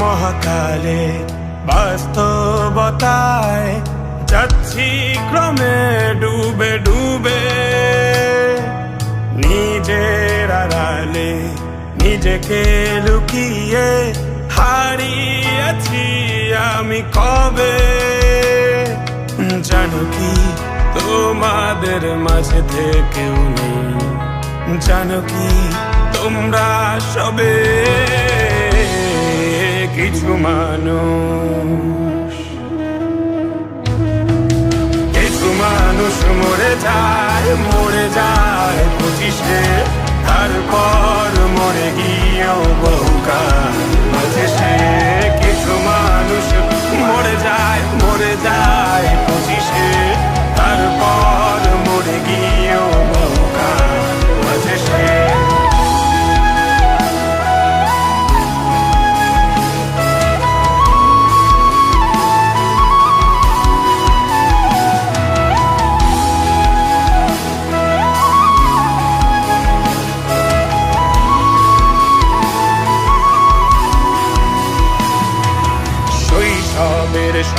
মহাকালে বাস্তবতায় যাচ্ছি ক্রমে ডুবে ডুবে। নিজের আড়ালে নিজেকে লুকিয়ে হারিয়েছি আমি কবে? জানো কি, তোমাদের মাঝে থেকেও নেই। জানো কি, তোমরা সবে কিছু মানুষ। কিছু মানুষ মরে যায়।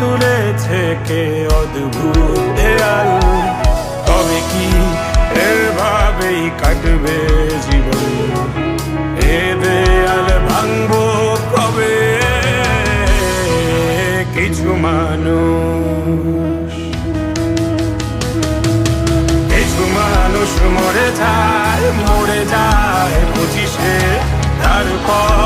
তুলেছে কে অদ্ভুত দেয়াল? তবে কি এভাবেই কাটবে জীবন? এ দেয়াল ভাঙবো কবে? কিছু মানুষ কিছু মানুষ মরে যায় মরে যায় পঁচিশে তারপর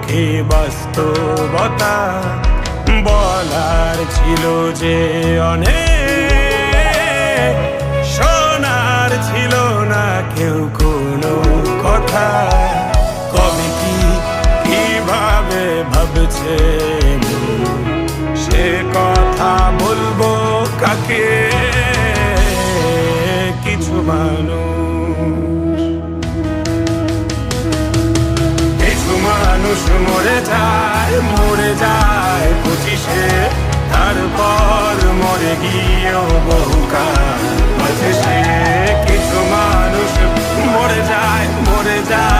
মুখোমুখি বাস্তবতা বলার ছিল যে অনেক। শোনার ছিল না কেউ কোনো কথা। কবে কি কীভাবে ভাবছে সে কথা বলব কাকে? কিছু মানুষ মানুষ মরে যায় মরে যায় পঁচিশে। তারপর মরে গিয়েও বহুকাল মাঝে সে। কিছু মানুষ মরে যায় মরে যায়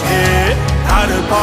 些他的包。